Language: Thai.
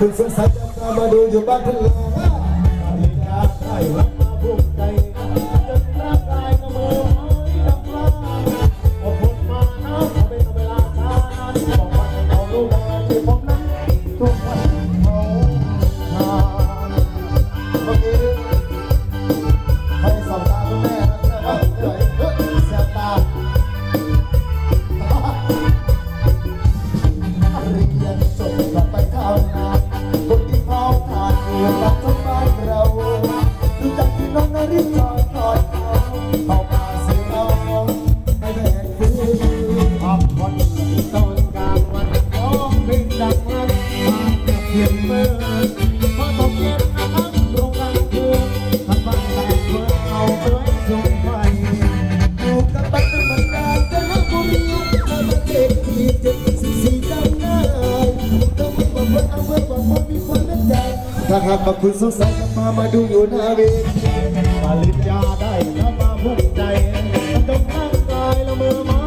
คุณสงสัยจะมาดูอยู่บ้านทุกลา หากว่าคุณสงสัยก็มามาดูอยู่หน้าเวทีมาลิ้ยาได้ถ้ามาพุ่งใจต้องตั้งกายละเมอมา